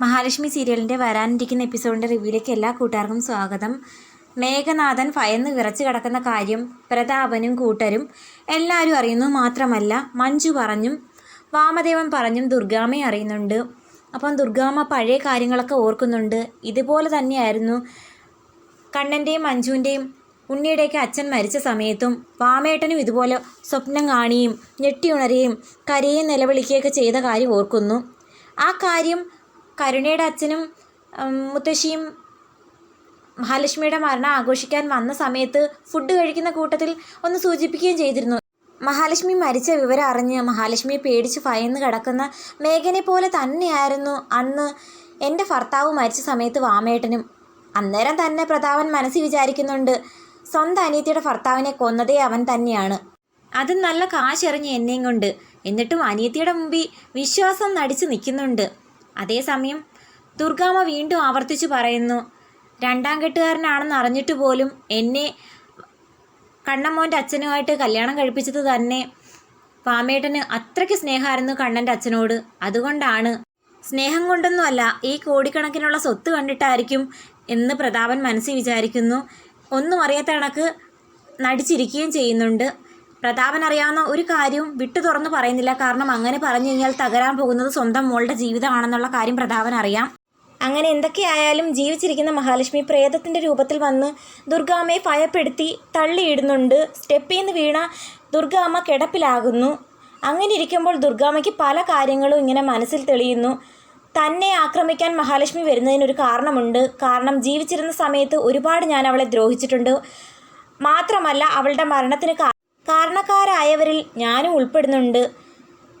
മഹാലക്ഷ്മി സീരിയലിന്റെ വരാനിരിക്കുന്ന എപ്പിസോഡിന്റെ റിവ്യൂയിലേക്ക് എല്ലാ കൂട്ടുകാർക്കും സ്വാഗതം. മേഘനാഥൻ ഭയന്ന് വിറച്ചു കിടക്കുന്ന കാര്യം പ്രതാപനും കൂട്ടരും എല്ലാവരും അറിയുന്നു മാത്രമല്ല മഞ്ജു പറഞ്ഞും വാമദേവൻ പറഞ്ഞും ദുർഗാമ്മയെ അറിയുന്നുണ്ട്. അപ്പം ദുർഗാമ്മ പഴയ കാര്യങ്ങളൊക്കെ ഓർക്കുന്നുണ്ട്. ഇതുപോലെ തന്നെയായിരുന്നു കണ്ണന്റെയും മഞ്ജുവിന്റെയും ഉണ്ണിയുടെയൊക്കെ അച്ഛൻ മരിച്ച സമയത്തും വാമേട്ടനും ഇതുപോലെ സ്വപ്നം കാണുകയും ഞെട്ടിയുണരുകയും കരയും നിലവിളിക്കുകയൊക്കെ ചെയ്ത കാര്യം ഓർക്കുന്നു. ആ കാര്യം കരുണയുടെ അച്ഛനും മുത്തശ്ശിയും മഹാലക്ഷ്മിയുടെ മരണം ആഘോഷിക്കാൻ വന്ന സമയത്ത് ഫുഡ് കഴിക്കുന്ന കൂട്ടത്തിൽ ഒന്ന് സൂചിപ്പിക്കുകയും ചെയ്തിരുന്നു. മഹാലക്ഷ്മി മരിച്ച വിവരം അറിഞ്ഞ് മഹാലക്ഷ്മിയെ പേടിച്ച് ഭയന്ന് കിടക്കുന്ന മേഘനെ പോലെ തന്നെയായിരുന്നു അന്ന് എന്റെ ഭർത്താവ് മരിച്ച സമയത്ത് വാമേട്ടനും. അന്നേരം തന്നെ പ്രതാപൻ മനസ്സിൽ വിചാരിക്കുന്നുണ്ട് സ്വന്തം അനിയത്തിയുടെ ഭർത്താവിനെ കൊന്നതേ അവൻ തന്നെയാണ്. അത് നല്ല കാശെറിഞ്ഞ് എന്നെയും കൊണ്ട്. എന്നിട്ടും അനിയത്തിയുടെ മുമ്പിൽ വിശ്വാസം നടിച്ച് നിൽക്കുന്നുണ്ട്. അതേസമയം ദുർഗാമ്മ വീണ്ടും ആവർത്തിച്ചു പറയുന്നു രണ്ടാം കെട്ടുകാരനാണെന്ന് അറിഞ്ഞിട്ട് പോലും എന്നെ കണ്ണമ്മോന്റെ അച്ഛനുമായിട്ട് കല്യാണം കഴിപ്പിച്ചത് തന്നെ പാമേട്ടന് അത്രയ്ക്ക് സ്നേഹമായിരുന്നു കണ്ണന്റെ അച്ഛനോട്. അതുകൊണ്ടാണ് സ്നേഹം കൊണ്ടൊന്നുമല്ല ഈ കോടിക്കണക്കിനുള്ള സ്വത്ത് കണ്ടിട്ടായിരിക്കും എന്ന് പ്രതാപൻ മനസ്സിൽ വിചാരിക്കുന്നു. ഒന്നും അറിയാത്ത കണക്ക് നടിച്ചിരിക്കുകയും ചെയ്യുന്നുണ്ട്. പ്രതാപൻ അറിയാവുന്ന ഒരു കാര്യവും വിട്ടു തുറന്നു പറയുന്നില്ല. കാരണം അങ്ങനെ പറഞ്ഞു കഴിഞ്ഞാൽ തകരാൻ പോകുന്നത് സ്വന്തം മോളുടെ ജീവിതമാണെന്നുള്ള കാര്യം പ്രതാപൻ അറിയാം അങ്ങനെ എന്തൊക്കെയായാലും ജീവിച്ചിരിക്കുന്ന മഹാലക്ഷ്മി പ്രേതത്തിന്റെ രൂപത്തിൽ വന്ന് ദുർഗാമ്മയെ ഭയപ്പെടുത്തി തള്ളിയിടുന്നുണ്ട്. സ്റ്റെപ്പിൽ നിന്ന് വീണ ദുർഗാമ്മ കിടപ്പിലാകുന്നു. അങ്ങനെ ഇരിക്കുമ്പോൾ ദുർഗാമ്മയ്ക്ക് പല കാര്യങ്ങളും ഇങ്ങനെ മനസ്സിൽ തെളിയുന്നു. തന്നെ ആക്രമിക്കാൻ മഹാലക്ഷ്മി വരുന്നതിനൊരു കാരണമുണ്ട്. കാരണം ജീവിച്ചിരുന്ന സമയത്ത് ഒരുപാട് ഞാൻ അവളെ ദ്രോഹിച്ചിട്ടുണ്ട്. മാത്രമല്ല അവളുടെ മരണത്തിന് കാരണക്കാരായവരിൽ ഞാനും ഉൾപ്പെടുന്നുണ്ട്.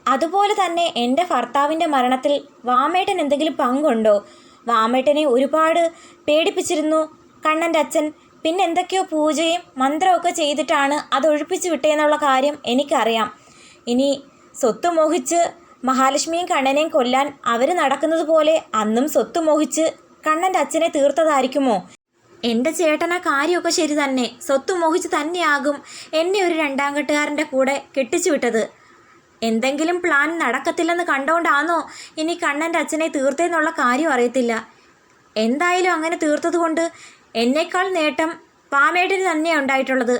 അതുപോലെ തന്നെ എന്റെ ഭർത്താവിന്റെ മരണത്തിൽ വാമേട്ടൻ എന്തെങ്കിലും പങ്കുണ്ടോ? വാമേട്ടനെ ഒരുപാട് പേടിപ്പിച്ചിരുന്നു. കണ്ണന്റെ അച്ഛൻ പിന്നെ എന്തൊക്കെയോ പൂജയും മന്ത്രമൊക്കെ ചെയ്തിട്ടാണ് അത് ഒഴിപ്പിച്ചു വിട്ടേന്നുള്ള കാര്യം എനിക്കറിയാം. ഇനി സ്വത്ത് മോഹിച്ച് മഹാലക്ഷ്മിയും കണ്ണനെയും കൊല്ലാൻ അവർ നടക്കുന്നത് പോലെ അന്നും സ്വത്ത് മോഹിച്ച് കണ്ണന്റെ അച്ഛനെ തീർത്തതായിരിക്കുമോ? എന്റെ ചേട്ടൻ ആ കാര്യമൊക്കെ ശരി തന്നെ. സ്വത്ത് മോഹിച്ച് തന്നെയാകും എന്നെ ഒരു രണ്ടാം കെട്ടുകാരന്റെ കൂടെ കെട്ടിച്ചു വിട്ടത്. എന്തെങ്കിലും പ്ലാൻ നടക്കത്തില്ലെന്ന് കണ്ടുകൊണ്ടാണോ ഇനി കണ്ണന്റെ അച്ഛനെ തീർത്തേന്നുള്ള കാര്യം അറിയത്തില്ല. എന്തായാലും അങ്ങനെ തീർത്തതുകൊണ്ട് എന്നേക്കാൾ നേട്ടം പാമേട്ടിന് തന്നെയാണ് ഉണ്ടായിട്ടുള്ളത്.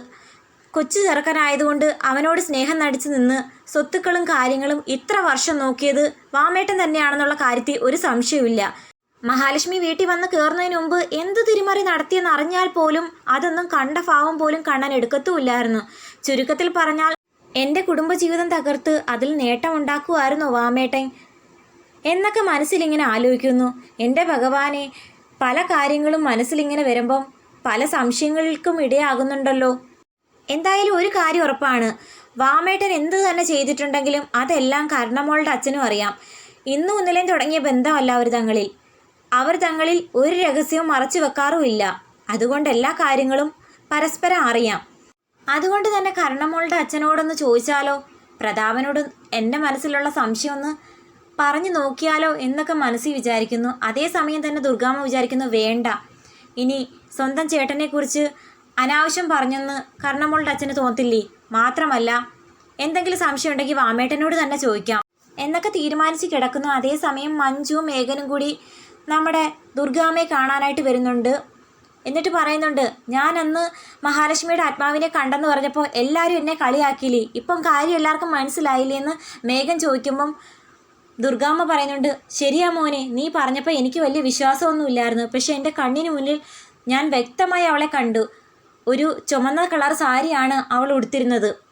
കൊച്ചു ചെറുക്കനായതുകൊണ്ട് അവനോട് സ്നേഹം നടിച്ചു നിന്ന് സ്വത്തുക്കളും കാര്യങ്ങളും ഇത്ര വർഷം നോക്കിയത് വാമേട്ടൻ തന്നെയാണെന്നുള്ള കാര്യത്തിൽ ഒരു സംശയവുമില്ല. മഹാലക്ഷ്മി വീട്ടിൽ വന്ന് കയറുന്നതിന് മുമ്പ് എന്ത് തിരിമറി നടത്തിയെന്ന് അറിഞ്ഞാൽ പോലും അതൊന്നും കണ്ട ഭാവം പോലും കണ്ണൻ എടുക്കത്തുമില്ലായിരുന്നു. ചുരുക്കത്തിൽ പറഞ്ഞാൽ എന്റെ കുടുംബജീവിതം തകർത്ത് അതിൽ നേട്ടമുണ്ടാക്കുമായിരുന്നു വാമേട്ടൻ. എന്നൊക്കെ മനസ്സിലിങ്ങനെ ആലോചിക്കുന്നു. എന്റെ ഭഗവാനെ പല കാര്യങ്ങളും മനസ്സിലിങ്ങനെ വരുമ്പം പല സംശയങ്ങൾക്കും ഇടയാകുന്നുണ്ടല്ലോ. എന്തായാലും ഒരു കാര്യം ഉറപ്പാണ്. വാമേട്ടൻ എന്ത് തന്നെ ചെയ്തിട്ടുണ്ടെങ്കിലും അതെല്ലാം കർണമോളുടെ അച്ഛനും അറിയാം. ഇന്നും ഇന്നലെയും തുടങ്ങിയ ബന്ധമല്ല അവർ തങ്ങളിൽ. അവർ തങ്ങളിൽ ഒരു രഹസ്യവും മറച്ചു വെക്കാറുമില്ല. അതുകൊണ്ട് എല്ലാ കാര്യങ്ങളും പരസ്പരം അറിയാം. അതുകൊണ്ട് തന്നെ കർണമോളുടെ അച്ഛനോടൊന്ന് ചോദിച്ചാലോ? പ്രതാപനോട് എന്റെ മനസ്സിലുള്ള സംശയം ഒന്ന് പറഞ്ഞു നോക്കിയാലോ എന്നൊക്കെ മനസ്സിൽ വിചാരിക്കുന്നു. അതേസമയം തന്നെ ദുർഗാമ്മ വിചാരിക്കുന്നു വേണ്ട. ഇനി സ്വന്തം ചേട്ടനെക്കുറിച്ച് അനാവശ്യം പറഞ്ഞെന്ന് കർണമോളുടെ അച്ഛന് തോന്നത്തില്ലേ? മാത്രമല്ല എന്തെങ്കിലും സംശയം ഉണ്ടെങ്കിൽ വാമേട്ടനോട് തന്നെ ചോദിക്കാം. എന്നൊക്കെ തീരുമാനിച്ച് കിടക്കുന്നു. അതേസമയം മഞ്ജുവും മേഘനും കൂടി നമ്മുടെ ദുർഗാമ്മയെ കാണാനായിട്ട് വരുന്നുണ്ട്. എന്നിട്ട് പറയുന്നുണ്ട് ഞാൻ അന്ന് മഹാലക്ഷ്മിയുടെ ആത്മാവിനെ കണ്ടെന്ന് പറഞ്ഞപ്പോൾ എല്ലാവരും എന്നെ കളിയാക്കിയില്ലേ? ഇപ്പം കാര്യം എല്ലാവർക്കും മനസ്സിലായില്ലേ? എന്ന് മേഘം ചോദിക്കുമ്പം ദുർഗാമ്മ പറയുന്നുണ്ട് ശരിയാ മോനെ നീ പറഞ്ഞപ്പോൾ എനിക്ക് വലിയ വിശ്വാസമൊന്നുമില്ലായിരുന്നു പക്ഷേ എന്റെ കണ്ണിന് മുന്നിൽ ഞാൻ വ്യക്തമായി അവളെ കണ്ടു. ഒരു ചുമന്ന കളർ സാരിയാണ് അവൾ ഉടുത്തിരുന്നത്.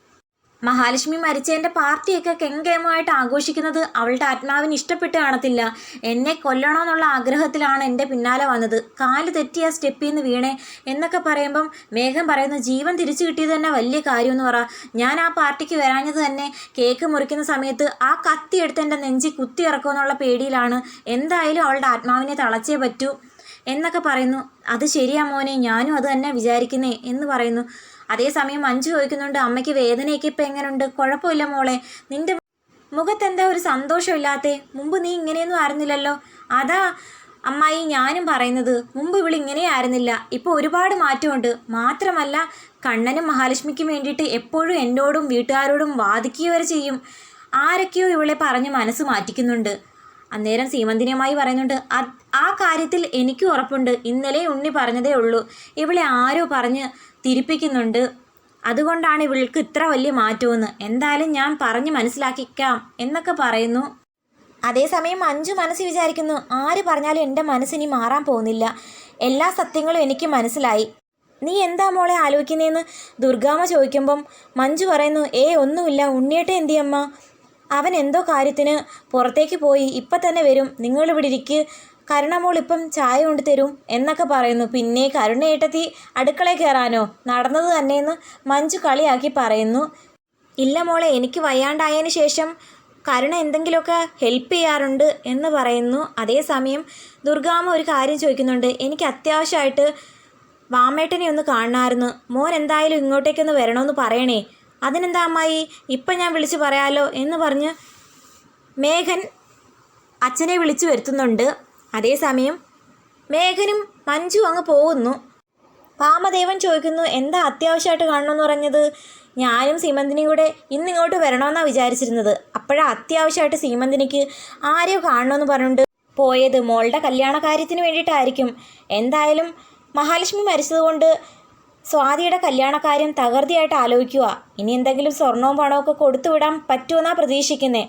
മഹാലക്ഷ്മി മരിച്ചതിന്റെ പാർട്ടിയൊക്കെ കെങ്കേമമായിട്ട് ആഘോഷിക്കുന്നത് അവളുടെ ആത്മാവിന് ഇഷ്ടപ്പെട്ട് കാണത്തില്ല. എന്നെ കൊല്ലണമെന്നുള്ള ആഗ്രഹത്തിലാണ് എന്റെ പിന്നാലെ വന്നത്. കാൽ തെറ്റിയ സ്റ്റെപ്പിൽ നിന്ന് വീണേ എന്നൊക്കെ പറയുമ്പം മേഘം പറയുന്ന ജീവൻ തിരിച്ചു കിട്ടിയത് തന്നെ വലിയ കാര്യമെന്ന് പറ. ഞാൻ ആ പാർട്ടിക്ക് വരാഞ്ഞത് തന്നെ കേക്ക് മുറിക്കുന്ന സമയത്ത് ആ കത്തി എടുത്ത് എന്റെ നെഞ്ചി കുത്തി ഇറക്കുമെന്നുള്ള പേടിയിലാണ്. എന്തായാലും അവളുടെ ആത്മാവിനെ തളച്ചേ പറ്റൂ എന്നൊക്കെ പറയുന്നു. അത് ശരിയാ മോനെ ഞാനും അത് തന്നെ വിചാരിക്കുന്നേ എന്ന് പറയുന്നു. അതേസമയം മഞ്ജു ചോദിക്കുന്നുണ്ട് അമ്മയ്ക്ക് വേദനയൊക്കെ ഇപ്പം എങ്ങനെയുണ്ട് കുഴപ്പമില്ല മോളെ. നിന്റെ മുഖത്തെന്താ ഒരു സന്തോഷമില്ലാത്ത? മുമ്പ് നീ ഇങ്ങനെയൊന്നും ആയിരുന്നില്ലല്ലോ. അതാ അമ്മായി ഞാനും പറയുന്നത്. മുമ്പ് ഇവിടെ ഇങ്ങനെ ആയിരുന്നില്ല. ഇപ്പോൾ ഒരുപാട് മാറ്റമുണ്ട്. മാത്രമല്ല കണ്ണനും മഹാലക്ഷ്മിക്കും വേണ്ടിയിട്ട് എപ്പോഴും എന്നോടും വീട്ടുകാരോടും വാദിക്കുക വരെ ചെയ്യും. ആരൊക്കെയോ ഇവളെ പറഞ്ഞ് മനസ്സ് മാറ്റിക്കുന്നുണ്ട്. അന്നേരം സീമന്തിനിയമായി പറയുന്നുണ്ട് ആ കാര്യത്തിൽ എനിക്ക് ഉറപ്പുണ്ട്. ഇന്നലെ ഉണ്ണി പറഞ്ഞതേ ഉള്ളൂ. ഇവളെ ആരോ പറഞ്ഞ് തിരിപ്പിക്കുന്നുണ്ട്. അതുകൊണ്ടാണ് ഇവൾക്ക് ഇത്ര വലിയ മാറ്റമെന്ന്. എന്തായാലും ഞാൻ പറഞ്ഞ് മനസ്സിലാക്കിക്കാം എന്നൊക്കെ പറയുന്നു. അതേസമയം അഞ്ചു മനസ്സ് വിചാരിക്കുന്നു ആര് പറഞ്ഞാലും എന്റെ മനസ്സിനി മാറാൻ പോകുന്നില്ല. എല്ലാ സത്യങ്ങളും എനിക്ക് മനസ്സിലായി. നീ എന്താ മോളെ ആലോചിക്കുന്നതെന്ന് ദുർഗാമ്മ ചോദിക്കുമ്പം മഞ്ജു പറയുന്നു ഏ ഒന്നുമില്ല. ഉണ്ണിയേട്ടെ എന്തിയമ്മ? അവൻ എന്തോ കാര്യത്തിന് പുറത്തേക്ക് പോയി ഇപ്പം തന്നെ വരും. നിങ്ങളിവിടെ ഇരിക്ക്. കരുണമോൾ ഇപ്പം ചായ കൊണ്ട് തരും എന്നൊക്കെ പറയുന്നു. പിന്നെ കരുണയേട്ടത്തി അടുക്കളയിൽ കയറാനോ? നടന്നത് തന്നെയെന്ന് മഞ്ജു കളിയാക്കി പറയുന്നു. ഇല്ല മോളെ എനിക്ക് വയ്യാണ്ടായതിന് ശേഷം കരുണ എന്തെങ്കിലുമൊക്കെ ഹെൽപ്പ് ചെയ്യാറുണ്ട് എന്ന് പറയുന്നു. അതേസമയം ദുർഗാമ്മ ഒരു കാര്യം ചോദിക്കുന്നുണ്ട്. എനിക്ക് അത്യാവശ്യമായിട്ട് വാമേട്ടനെ ഒന്ന് കാണണമായിരുന്നു. മോൻ എന്തായാലും ഇങ്ങോട്ടേക്കൊന്ന് വരണമെന്ന് പറയണേ. അതിനെന്താ അമ്മായി ഇപ്പം ഞാൻ വിളിച്ച് പറയാലോ എന്ന് പറഞ്ഞ് മേഘൻ അച്ഛനെ വിളിച്ചു വരുത്തുന്നുണ്ട്. അതേസമയം മേഘനും മഞ്ജു അങ്ങ് പോകുന്നു. വാമദേവൻ ചോദിക്കുന്നു എന്താ അത്യാവശ്യമായിട്ട് കാണണമെന്ന് പറഞ്ഞത്? ഞാനും സീമന്തിനിയും കൂടെ ഇന്നിങ്ങോട്ട് വരണമെന്നാണ് വിചാരിച്ചിരുന്നത്. അപ്പോഴാ അത്യാവശ്യമായിട്ട് സീമന്തിനിക്ക് ആരെയോ കാണണമെന്ന് പറഞ്ഞുകൊണ്ട് പോയത്. മോളുടെ കല്യാണ കാര്യത്തിന് വേണ്ടിയിട്ടായിരിക്കും. എന്തായാലും മഹാലക്ഷ്മി മരിച്ചതുകൊണ്ട് സ്വാതിയുടെ കല്യാണക്കാര്യം തകർതിയായിട്ട് ആലോചിക്കുക. ഇനി എന്തെങ്കിലും സ്വർണവും പണവും ഒക്കെ കൊടുത്തു പ്രതീക്ഷിക്കുന്നേ.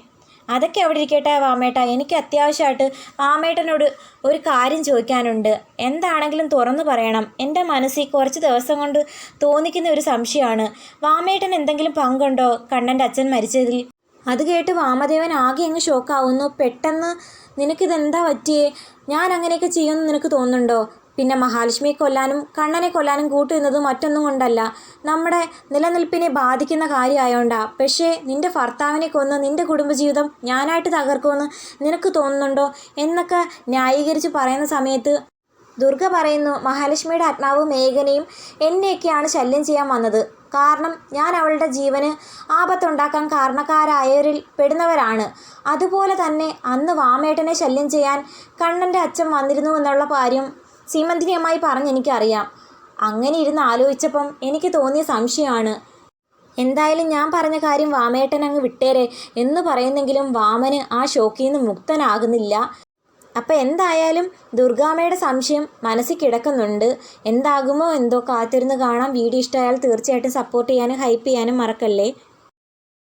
അതൊക്കെ അവിടെ ഇരിക്കട്ടെ വാമേട്ട. എനിക്ക് അത്യാവശ്യമായിട്ട് വാമേട്ടനോട് ഒരു കാര്യം ചോദിക്കാനുണ്ട്. എന്താണെങ്കിലും തുറന്നു പറയണം. എന്റെ മനസ്സിൽ കുറച്ച് ദിവസം കൊണ്ട് തോന്നിക്കുന്ന ഒരു സംശയമാണ്. വാമേട്ടൻ എന്തെങ്കിലും പങ്കുണ്ടോ? കണ്ണന്റെ അച്ഛൻ മരിച്ചതിൽ. അത് കേട്ട് വാമദേവൻ ആകെ അങ്ങ് ഷോക്കാവുന്നു പെട്ടെന്ന് നിനക്കിതെന്താ പറ്റിയേ? ഞാൻ അങ്ങനെയൊക്കെ ചെയ്യുമെന്ന് നിനക്ക് തോന്നുന്നുണ്ടോ? പിന്നെ മഹാലക്ഷ്മിയെ കൊല്ലാനും കണ്ണനെ കൊല്ലാനും കൂട്ടുന്നത് മറ്റൊന്നും കൊണ്ടല്ല. നമ്മുടെ നിലനിൽപ്പിനെ ബാധിക്കുന്ന കാര്യമായോണ്ടാ. പക്ഷേ നിന്റെ ഭർത്താവിനെ കൊന്ന് നിന്റെ കുടുംബജീവിതം ഞാനായിട്ട് തകർക്കുമെന്ന് നിനക്ക് തോന്നുന്നുണ്ടോ എന്നൊക്കെ ന്യായീകരിച്ച് പറയുന്ന സമയത്ത് ദുർഗ പറയുന്നു മഹാലക്ഷ്മിയുടെ ആത്മാവ് മേഘനയും എന്നെയൊക്കെയാണ് ശല്യം ചെയ്യാൻ വന്നത്. കാരണം ഞാൻ അവളുടെ ജീവന് ആപത്തുണ്ടാക്കാൻ കാരണക്കാരായവരിൽ പെടുന്നവരാണ്. അതുപോലെ തന്നെ അന്ന് വാമേട്ടനെ ശല്യം ചെയ്യാൻ കണ്ണന്റെ അച്ഛൻ വന്നിരുന്നു എന്നുള്ള കാര്യം സീമന്തിനിയമ്മായി പറഞ്ഞ് എനിക്കറിയാം. അങ്ങനെ ഇരുന്ന് ആലോചിച്ചപ്പം എനിക്ക് തോന്നിയ സംശയമാണ്. എന്തായാലും ഞാൻ പറഞ്ഞ കാര്യം വാമേട്ടൻ അങ്ങ് വിട്ടേരെ എന്ന് പറയുന്നെങ്കിലും വാമന് ആ ഷോക്കിൽ നിന്ന് മുക്തനാകുന്നില്ല. അപ്പം എന്തായാലും ദുർഗാമ്മയുടെ സംശയം മനസ്സിൽ കിടക്കുന്നുണ്ട്. എന്താകുമോ എന്തോ കാത്തിരുന്ന് കാണാം. വീഡിയോ ഇഷ്ടമായാൽ തീർച്ചയായിട്ടും സപ്പോർട്ട് ചെയ്യാനും ഹൈപ്പ് ചെയ്യാനും മറക്കല്ലേ?